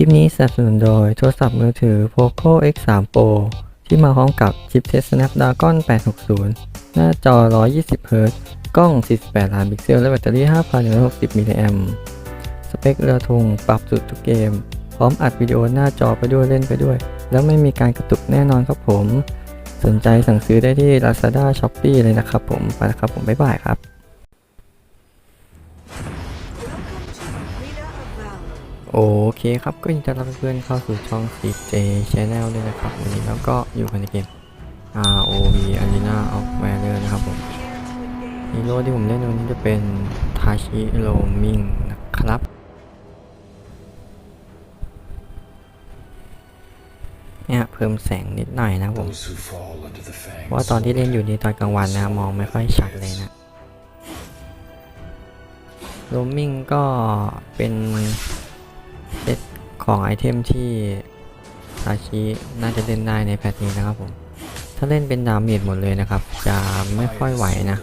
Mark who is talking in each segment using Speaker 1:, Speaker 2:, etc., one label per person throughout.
Speaker 1: ลิปนี้สนับสนุนโดยโทรศัพท์มือถือ Poco X3 Pro ที่มาพร้อมกับชิปเทส Snapdragon 860 หน้าจอ 120Hz กล้อง 48 ล้านพิกเซล และแบตเตอรี่ 5,160 มิลลิแอมป์สเปคเรือธงปรับสุดทุกเกม พร้อมอัดวิดีโอหน้าจอไปด้วยเล่นไปด้วย แล้วไม่มีการกระตุกแน่นอนครับผม สนใจสั่งซื้อได้ที่ Lazada Shopee เลยนะครับผม ไปแล้วครับผม บ๊ายบายครับ โอเคครับก็ยินดีต้อนรับเพื่อนเข้าสู่ช่อง CJ Channel ด้วยนะครับวันนี้เราก็อยู่กันในเกม ROV Arena of Valor นะครับผมฮีโร่ที่ผมเล่นวันนี้จะเป็นทาชิโรมิงนะครับ เนี่ยเพิ่มแสงนิดหน่อยนะผมว่าตอนที่เล่นอยู่ในตอนกลางวันนะมองไม่ค่อยชัดเลยนะโรมิงก็เป็น เซตของไอเทมที่ทาชิน่าจะเล่นได้ในแพทนี้นะครับผม ถ้าเล่นเป็นดาเมจหมดเลยนะครับ จะไม่ค่อยไหวนะ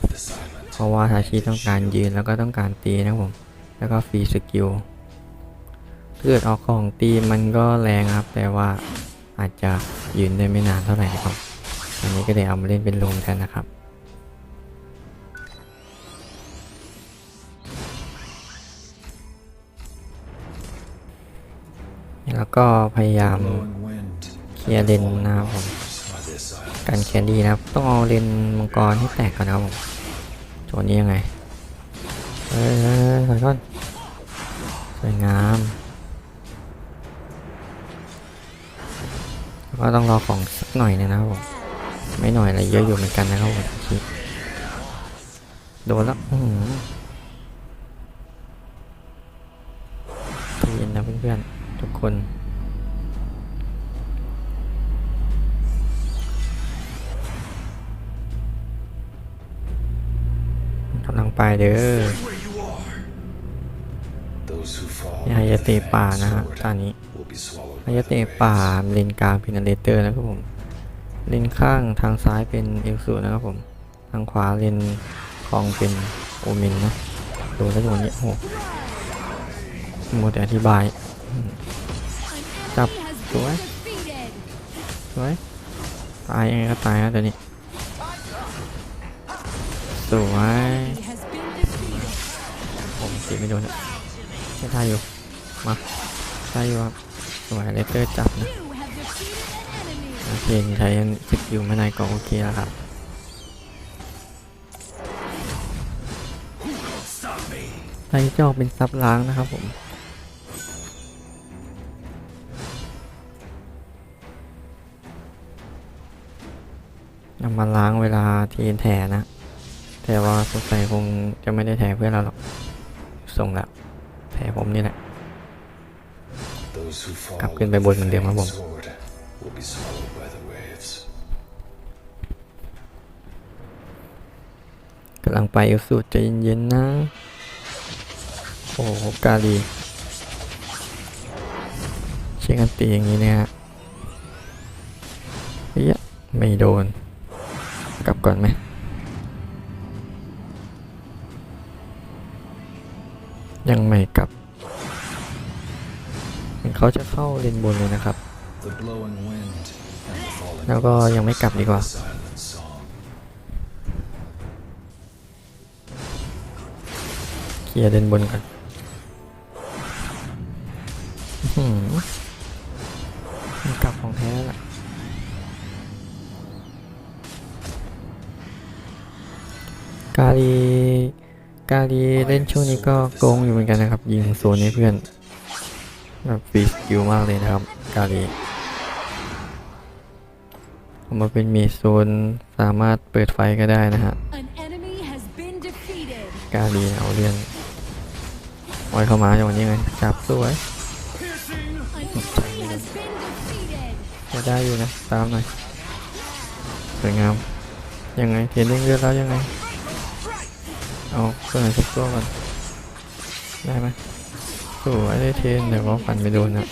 Speaker 1: เพราะว่าทาชิต้องการยืนแล้วก็ต้องการตีนะครับผม แล้วก็ฟรีสกิลเกิดออกของตีมันก็แรงครับ แต่ว่าอาจจะยืนได้ไม่นานเท่าไหร่นะครับ อันนี้ก็เลยเอามาเล่นเป็นลมแทนนะครับ แล้วก็พยายามเคลียร์เลนนะครับผมกันแคนดี้นะครับ ต้องเอาเลนมังกรให้แตกก่อนนะครับผมโจนี้ยังไงเฮ้ยถอยก่อนสวยงามแล้วก็ต้องรอของสักหน่อยนะครับผมไม่หน่อยอะไรเยอะอยู่เหมือนกันนะครับผมคิดโดนแล้วอือหือใจเย็นนะเพื่อนๆ คน กำลังไปเด้อ
Speaker 2: Those who fall
Speaker 1: นี่ฮายาเตป่านะฮะตอนนี้
Speaker 2: will be swallowed
Speaker 1: ฮายาเตป่าเลนกลางเป็นเลเตอร์นะครับผม เลนข้างทางซ้ายเป็นเอลสูนะครับผม ทางขวาเลนคลองเป็นโอเมนนะ โดูแล้วดูนี้โอ้โหหมดอธิบาย จับสวยสวยตายยังไงก็ตายนะตัวนี้สวยผมตีไม่โดนอะไม่ได้อยู่มาได้อยู่ครับสวยเลเตอร์จับนะโอเคใช้สกิลไม่นานก็โอเคแล้วครับไล่จอกเป็นซับล้างนะครับผม นำมาล้างเวลาทีนแถนะ แต่ว่าสงสัยคงจะไม่ได้แถเพื่อนเราหรอก ส่งล้วแถผมนี่แหละ กลับขึ้นไปบนเหมือนเดิมครับผมกำลังไปเอลสูดใจเย็นๆนะ โอ้โหกาลีเช็คกันตีอย่างนี้เนี่ยฮะเฮ้ยไม่โดน บก่อนไหมยังไม่กลับเขาจะเข้าเลนบนเลยนะครับ แล้วก็ยังไม่กลับดีกว่า เคลียร์เลนบนก่อน กาลีกาลีเล่นช่วงนี้ก็โกงอยู่เหมือนกันนะครับ ยิงโซนให้เพื่อนแบบฟรีสกิลมากเลยนะครับ กาลีผมมาเป็นเมีโซนสามารถเปิดไฟก็ได้นะฮะ
Speaker 3: An enemy has been defeated.
Speaker 1: กาลีเอาเรื่องโอ้ยเข้ามาอย่างนี้ไงจับสวย
Speaker 3: An enemy has been defeated.
Speaker 1: จะได้อยู่นะ ตามหน่อยสวยงามยังไงเทียนเร่งเลือดแล้วยังไง เอาตัวไหนสักตัวก่อน ได้ไหมสวยได้เทนแต่ว่าฟันไม่โดนนะ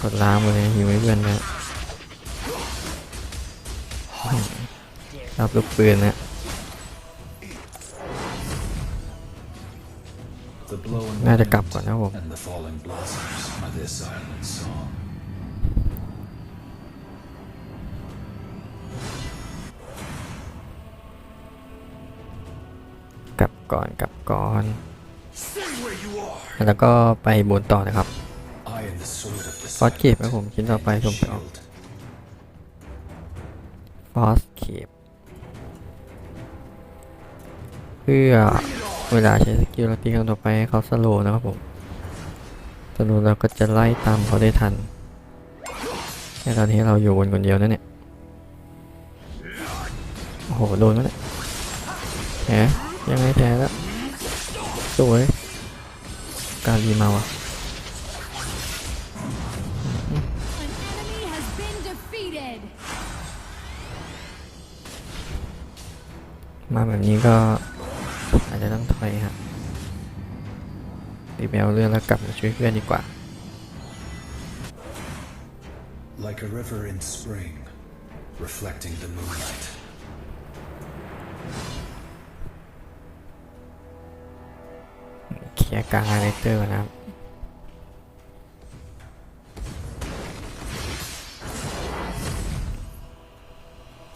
Speaker 1: กดล้างเลยหิวให้เพื่อนนะรับลูกปืนนะน่าจะกลับก่อนนะผม กลับก่อนกลับก่อน แล้วก็ไปบนต่อนะครับ
Speaker 2: I am the sword of the
Speaker 1: ฟอส
Speaker 2: silent
Speaker 1: เกตนะผมชิ้นต่อไปผมจะออก
Speaker 2: shield.
Speaker 1: ฟอสเคปเพื่อเวลาใช้สกิลเราตีครั้งต่อไปให้เขาสโลว์นะครับผมสโลว์เราก็จะไล่ตามเขาได้ทันแค่ตอนนี้เราอยู่บนคนเดียวนั่นเนี่ยโอ้โหโดนแล้วเนี่ยแหม ยังไงแพ้แล้วสวย การีมาว่ะมาแบบนี้ก็อาจจะต้องถอยฮะรีบไปเอาเรื่องแล้วกลับมาช่วยเพื่อนดีกว่า
Speaker 2: Like a river in spring, reflecting the moonlight.
Speaker 1: ยร์กลางไฮไลเตอร์ก่อนนะครับ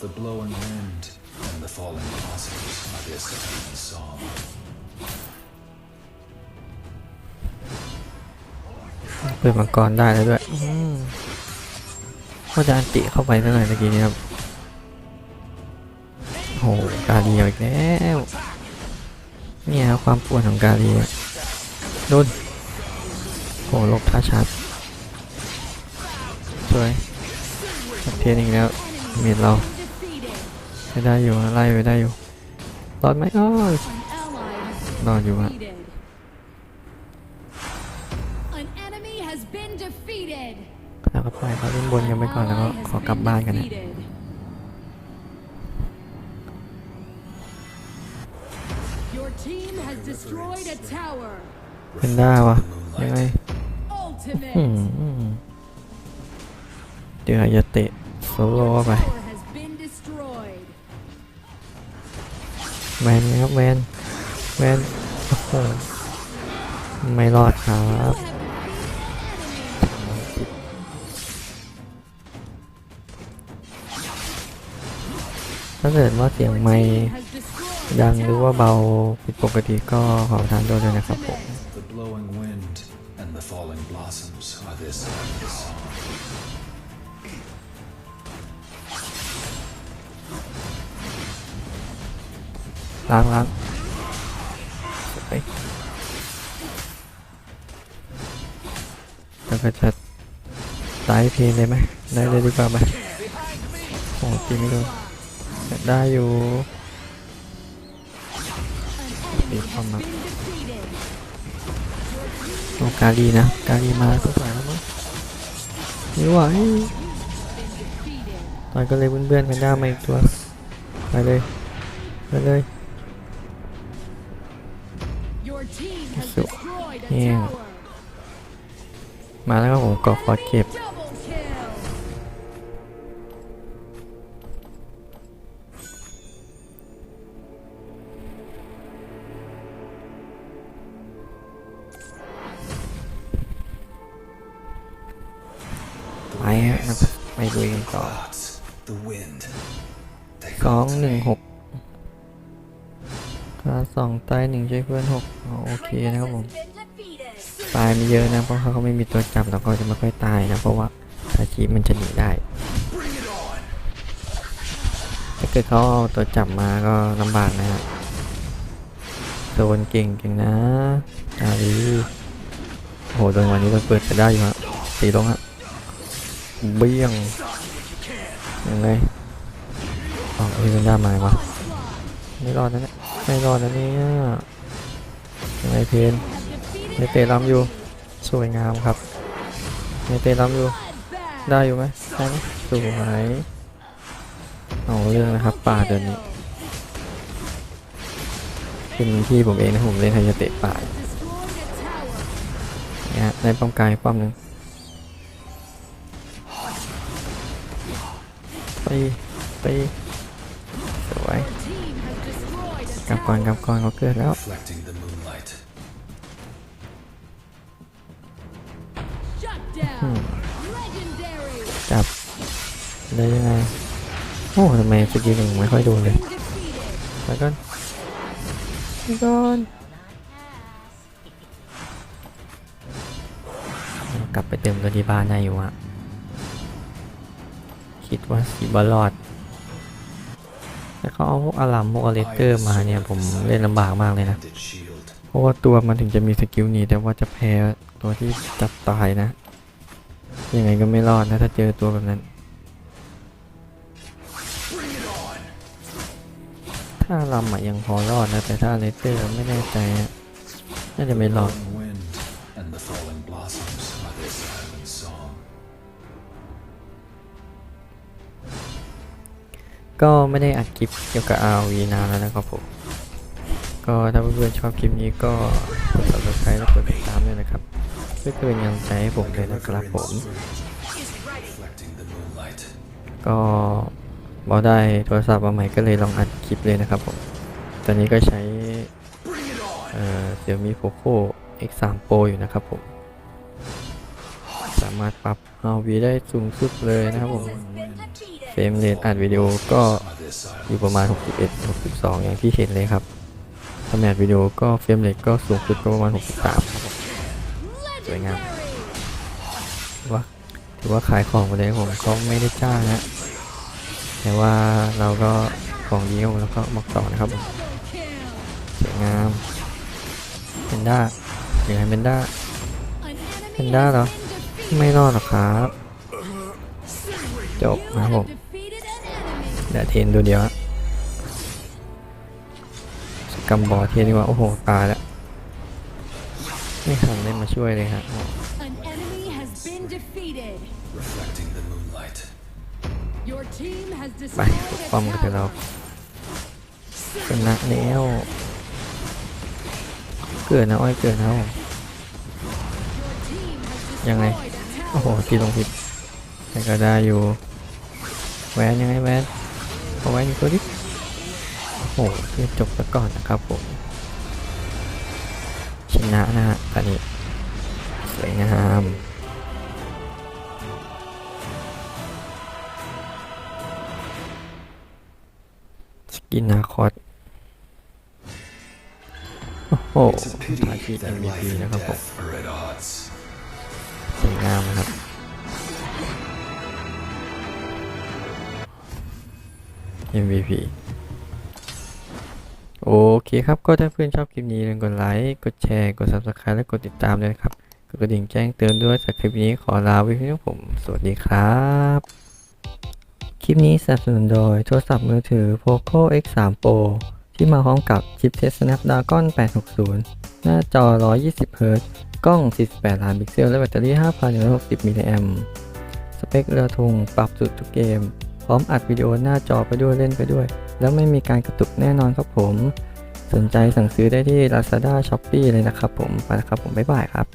Speaker 2: The blowing wind and the falling blossoms are their silent song.
Speaker 1: เปิดมังกรได้แล้วด้วยอืมก็จะอันติเข้าไปสักหน่อยเมื่อกี้นี้ครับโหกาเดียวอีกแล้ว เนี่ยครับความปวดของกาเดีย โดนโหลบท่าชัดสวยจับเทียนอีกแล้วเมียนเรา
Speaker 3: Defeated.
Speaker 1: ไปได้อยู่ไล่ไปได้อยู่รอดไหมอ้อยรอดอยู่ฮะแล้วก็ปล่อยเขาเล่นบนกันไปก่อนแล้วก็ขอกลับบ้านกันนะ
Speaker 3: defeated. Your team has destroyed a tower.
Speaker 1: เป็นได้วะ
Speaker 2: reflecting the
Speaker 1: ยังไง
Speaker 2: moonlight.
Speaker 3: Ultimate.
Speaker 1: อืมเดี๋ยวจะเตะโซโล่เข้าไป
Speaker 3: Tower has been destroyed.
Speaker 1: แวนไหมครับแวนแวนโอ้โหไม่รอดครับถ้าเกิดว่าเสียงไม่
Speaker 3: Has destroyed
Speaker 1: ดังหรือว่าเบาผิดปกติก็ขอประทานโทษด้วยนะครับผม
Speaker 2: The blowing wind and the falling blossoms are their silent song.
Speaker 1: ล้างล้างเฮ้ยแล้วก็จะไต่เพลงเโอกาลีนะ กาลีมาทุกฝ่ายแล้วมั้งไม่ไหวตอนก็เลยเพื่อนๆกันได้มาอีกตัว ไปเลย ไปเลยสุ
Speaker 3: ดเฮีย
Speaker 1: มาแล้วครับผมกอดคอเก็บ ต่อ
Speaker 2: Clouds, the wind. They
Speaker 1: สอง
Speaker 2: call to
Speaker 1: หนึ่ง
Speaker 2: me.
Speaker 1: หกค่าสองตายหนึ่งช่วยเพื่อนหกอ๋อโอเคนะครับผมตายไม่เยอะนะเพราะเขาไม่มีตัวจับแล้วก็จะไม่ค่อยตายนะเพราะว่าทาชิมันจะหนีได้ถ้าเกิดเขาเอาตัวจับมาก็ลำบากนะฮะโดนเก่งเก่งนะอาลีโอ้โหโดนวันนี้เราเปิดจะได้อยู่ฮะตีลงฮะเบี้ยง ยังไงอ๋อกที่เป็นด้ามายวะไม่รอดนะเนี่ยไม่รอดนะเนี่ยยังไงเพน
Speaker 3: Have defeated
Speaker 1: ในเตะล้ำอยู่สวยงามครับในเตะล้ำอยู่ได้อยู่ไหมได้ไหมสวยเอาเรื่องนะครับป่าเดินนี้เป็นที่ผมเองนะผมเล่นไฮยาเตะป่าเนี่ยฮะได้ป้อมกายป้อมหนึ่ง ไปไปสวย
Speaker 3: Your team has destroyed a
Speaker 1: กลับก่อน
Speaker 3: tower.
Speaker 1: กลับก่อนเขาเกิดแล้ว
Speaker 2: reflecting the moonlight.
Speaker 3: down. Legendary.
Speaker 1: จับได้ยังไงโอ้ทำไมสกิลหนึ่งไม่ค่อยโดนเลย
Speaker 3: Been defeated.
Speaker 1: แล้วก็แล้วก็กลับไปเติมตัวที่บ้านได้อยู่อะ คิดว่าสีบอลอดแล้วเขาเอาพวกอารัมพวกอเลสเตอร์มาเนี่ยผมเล่นลำบากมากเลยนะ เพราะว่าตัวมันถึงจะมีสกิลนี้แต่ว่าจะแพ้ตัวที่จับตายนะ ยังไงก็ไม่รอดนะถ้าเจอตัวแบบนั้น ถ้าลำอะยังพอรอดนะแต่ถ้าเลสเตอร์ไม่แน่ใจน่าจะไม่รอด ก็ไม่ได้อัดคลิปเกี่ยวกับ RV นานแล้วนะครับผม ก็ถ้าเพื่อนๆชอบคลิปนี้ก็กด subscribe และกดติดตามด้วยนะครับเพื่อเป็นกำลังใจให้ผมเลยนะครับผม ก็บอได้โทรศัพท์มาใหม่ก็เลยลองอัดคลิปเลยนะครับผม ตอนนี้ก็ใช้เอ่อ Xiaomi Poco X3 Pro อยู่นะครับผม สามารถปรับ RV ได้สูงสุดเลยนะครับผม เฟรมเรทอัดวิดีโอก็อยู่ประมาณ 61 62 อย่างที่เห็นเลยครับทำแอดวิดีโอก็เฟรมเรทก็สูงสุดก็ประมาณ 63 ครับผมสวยงามถือว่าถือว่าขายของไปเลยผมเขาไม่ได้จ้างนะแต่ว่าเราก็ของดีครับผมแล้วก็บอกต่อนะครับผมสวยงามเป็นด้าอย่างไรเป็นด้า
Speaker 3: An enemy
Speaker 1: Panda
Speaker 3: has
Speaker 1: hả?
Speaker 3: been defeated.
Speaker 1: ไม่รอดหรอกครับ จบ
Speaker 3: You
Speaker 1: นะครับผ
Speaker 3: have
Speaker 1: ม
Speaker 3: defeated an enemy.
Speaker 1: เดี๋ยวเทรนตัวเดียวฮะสกรรมบอร์เทรนดีกว่า โอ้โห ตายแล้ว ไม่ทันได้มาช่วยเลยฮะ
Speaker 3: An enemy has been defeated.
Speaker 2: reflecting the moonlight.
Speaker 3: Your team has
Speaker 1: ไป
Speaker 3: destroyed
Speaker 1: ป้อม
Speaker 3: a
Speaker 1: กันเถอะเรา
Speaker 3: tower.
Speaker 1: ชนะแล้วเกิดนะอ้อยเกิดนะผม
Speaker 3: Your team has
Speaker 1: ยังไง
Speaker 3: destroyed a
Speaker 1: โอ้โห
Speaker 3: tower.
Speaker 1: ตีลงผิดแต่ก็ได้อยู่ แวนยังไงแวนเอาแวนอีกตัวดิโอ้โหเรียบจบซะก่อนนะครับผมชนะนะฮะตอนนี้สวยงามสกินนาคอตโอ้โห
Speaker 2: It's a
Speaker 1: ทา
Speaker 2: pity
Speaker 1: ชี
Speaker 2: that
Speaker 1: MVP
Speaker 2: life and
Speaker 1: นะครับผม MVP โอเคครับ ก็ถ้าเพื่อนชอบคลิปนี้อย่าลืมกดไลค์ กดแชร์ กด Subscribe และกดติดตามด้วยครับ กดกระดิ่งแจ้งเตือนด้วยสำหรับคลิปนี้ขอลาไว้เพียงเท่านี้ผม สวัสดีครับ คลิปนี้สนับสนุนโดยโทรศัพท์มือถือ Poco X3 Pro ที่มาพร้อมกับชิปเซต Snapdragon 860 หน้าจอ 120 Hz กล้อง 48 ล้านพิกเซล และแบตเตอรี่ 5,160มิลลิแอมป์สเปคเรือธงปรับสุดทุกเกม ร้อมอัดวิดีโอหน้าจอไปด้วยเล่นไปด้วย แล้วไม่มีการกระตุกแน่นอนครับผม สนใจสั่งซื้อได้ที่ Lazada Shopee เลยนะครับผมไปแล้วครับผมบ๊ายบายครับ